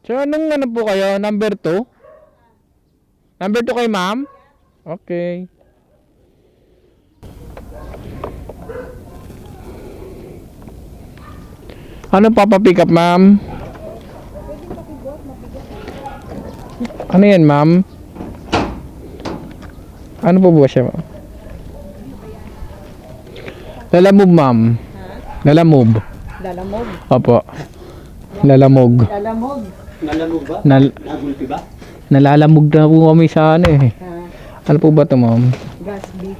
So, anong ano po kayo? Number 2? Number 2 kay ma'am? Okay. Ano papapick up, ma'am? Ano yan, ma'am? Ano po ba siya, ma'am? Lalamove, ma'am. Lalamove. Lalamog. Opo. Lalamog. Lalamog. Nalamog ba? Nal Nagulpi ba? nalalamog na po kami sa ano eh. Ah, Ano po ba ito, ma'am? gas beef.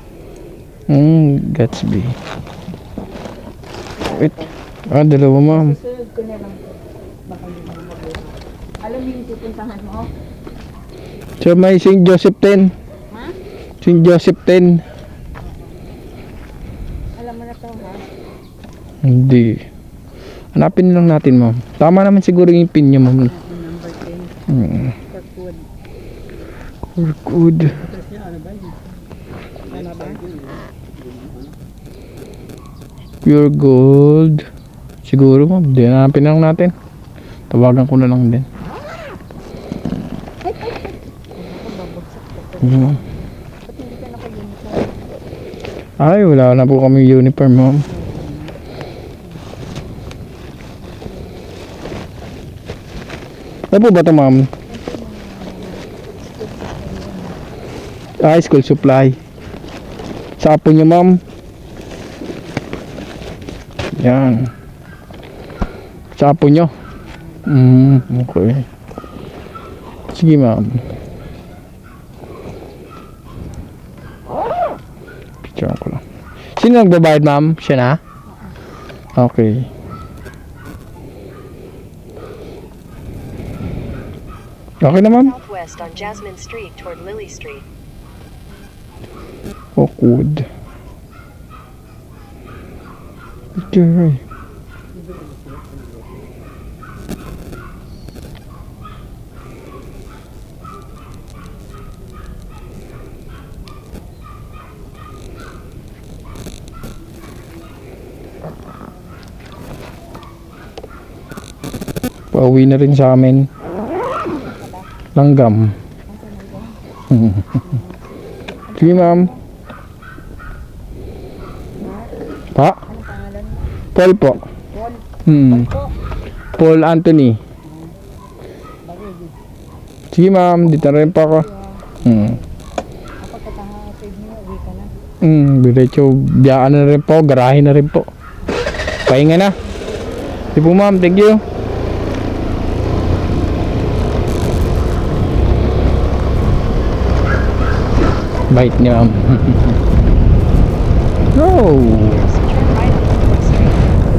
Hmm, Gatsby. Wait. Ah, dalawa, ma'am. Susunod ko na lang po. Baka hindi mo mabuha. Alam mo yung pupuntahan mo? So, may St. Joseph 10. Ha? St. Joseph 10. Alam mo na to ha? Hindi. Hanapin lang natin, ma'am. Tama naman siguro yung pin niyo, ma'am. Number 10. Hmm. Ba? Pure gold. Siguro, ma'am. Di, hanapin lang natin. Tawagan ko na lang din. Naka-uniform? Ay, wala na po kami uniform, ma'am. Ano po ba ito, ma'am? Ah, school supply. Sa po ma'am. Yan. Sa po. Mm, okay. Sige, ma'am. Picture ko lang. Sino nagbabayad, ma'am? Siya na? Okay. Okay na, ma'am? Southwest on Jasmine Street toward Lily Street. Awkward. Picture, eh. Pauwi na rin sa amin. Langgam. Sige, ma'am. Pa? Paul po. Paul. Hmm. Paul Anthony. Sige ma'am, dito na rin pa ako. Hmm. Hmm, diretso biyaan na rin po, garahe na rin po. Pahinga na. Sige po ma'am, thank you. Bait ni ma'am. no.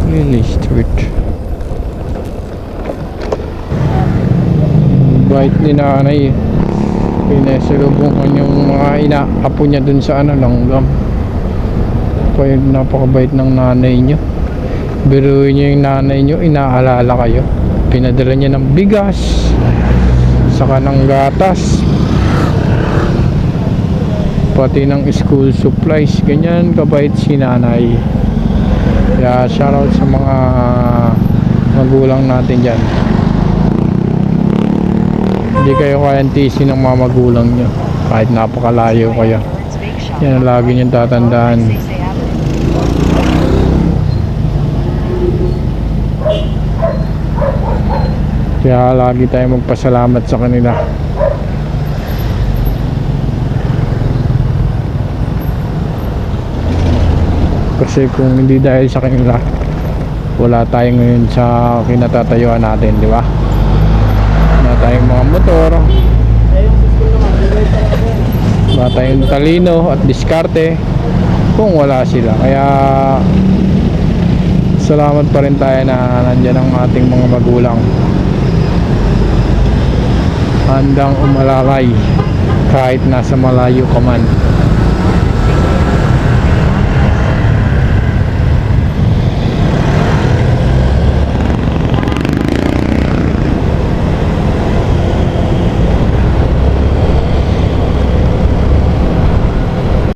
Lily Street. Bait ni nanay. Pinasalubungan yung mga ina, apo niya dun sa ano, langgam. Kaya napakabait ng nanay niyo. Biruin niyo yung nanay niyo, inaalala kayo. Pinadala niya ng bigas, saka ng gatas, pati ng school supplies. Ganyan kabait si nanay. Kaya shoutout sa mga magulang natin dyan. Hindi kayo kayang tisin ng mga magulang nyo. Kahit napakalayo kayo. Yan ang lagi niyong tatandaan. Kaya lagi tayo magpasalamat sa kanila. Kasi kung hindi dahil sa kanila, wala tayo ngayon sa kinatatayuan natin, di ba? Wala tayong mga motor, wala tayong talino at diskarte kung wala sila. Kaya salamat pa rin tayo na nandyan ang ating mga magulang handang umalalay kahit nasa malayo ka man